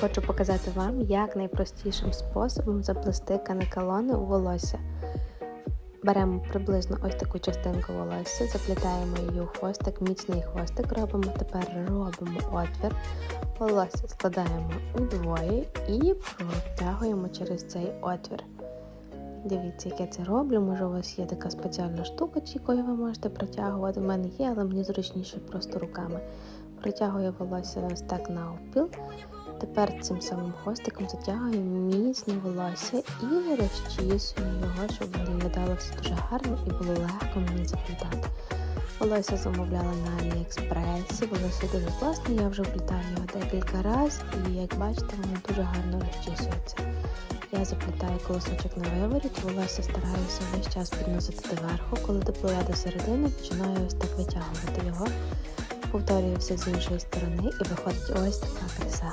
Хочу показати вам, як найпростішим способом заплести канекалони у волосся. Беремо приблизно ось таку частинку волосся, заплітаємо її у хвостик, міцний хвостик робимо. Тепер робимо отвір, волосся складаємо удвоє і протягуємо через цей отвір. Дивіться, як я це роблю. Може, у вас є така спеціальна штука, якою ви можете протягувати. У мене є, але мені зручніше просто руками. Протягую волосся ось так навпіл. Тепер цим самим хвостиком затягую міцне волосся і розчісую його, щоб виглядало все дуже гарно і було легко мені заплітати. Волосся замовляла на Аліекспресі, волосся дуже класне, я вже вплітаю його декілька разів і як бачите, воно дуже гарно розчісується. Я заплітаю колосочок на виворіт, волосся стараюся весь час підносити доверху. Коли допливе до середини, починаю ось так витягувати його. Повторюю все з іншої сторони і виходить ось така краса.